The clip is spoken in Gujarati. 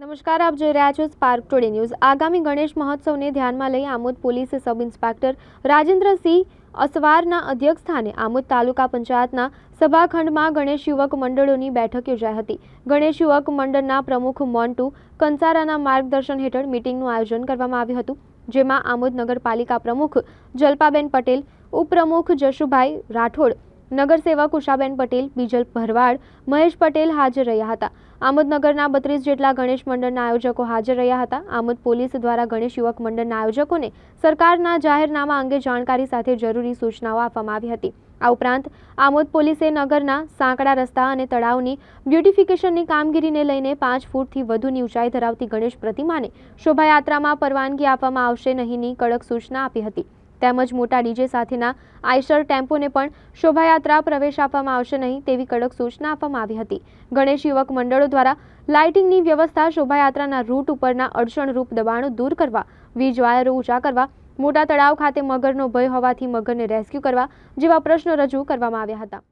નમસ્કાર, આપ જોઈ રહ્યા છો સ્પાર્ક ટુડે ન્યૂઝ આગામી ગણેશ મહોત્સવને ધ્યાનમાં લઈ Amod police sub inspector Rajendrasinh અસવારના અધ્યક્ષસ્થાને આમોદ તાલુકા પંચાયતના સભાખંડમાં ગણેશ યુવક મંડળોની બેઠક યોજાઈ હતી. ગણેશ યુવક મંડળના પ્રમુખ મોન્ટુ કંસારાના માર્ગદર્શન હેઠળ મીટિંગનું આયોજન કરવામાં આવ્યું હતું, જેમાં આમોદ નગરપાલિકા પ્રમુખ જલ્પાબેન પટેલ, ઉપપ્રમુખ જશુભાઈ રાઠોડ નગરસેવક ઉષાબેન પટેલ, બીજલ ભરવાડ, મહેશ પટેલ હાજર રહ્યા હતા. આમોદનગરના બત્રીસ જેટલા ગણેશ મંડળના આયોજકો હાજર રહ્યા હતા. આમોદ પોલીસ દ્વારા ગણેશ યુવક મંડળના આયોજકોને સરકારના જાહેરનામા અંગે જાણકારી સાથે જરૂરી સૂચનાઓ આપવામાં આવી હતી. આ ઉપરાંત, આમોદ પોલીસે નગરના સાંકડા રસ્તા અને તળાવની બ્યુટિફિકેશનની કામગીરીને લઈને પાંચ ફૂટથી વધુની ઊંચાઈ ધરાવતી ગણેશ પ્રતિમાને શોભાયાત્રામાં પરવાનગી આપવામાં આવશે નહીંની કડક સૂચના આપી હતી. તેમજ મોટા ડીજે સાથેના આઈશર ટેમ્પોને પણ શોભાયાત્રા પ્રવેશ આપવામાં આવશે નહીં તેવી કડક સૂચના આપવામાં આવી હતી. ગણેશ યુવક મંડળો દ્વારા લાઇટિંગની વ્યવસ્થા શોભાયાત્રાના રૂટ ઉપરના અડચણરૂપ દબાણો દૂર કરવા, વીજ વાયરો ઊંચા કરવા, મોટા તળાવ ખાતે મગરનો ભય હોવાથી મગરને રેસ્ક્યુ કરવા જેવા પ્રશ્નો રજૂ કરવામાં આવ્યા હતા.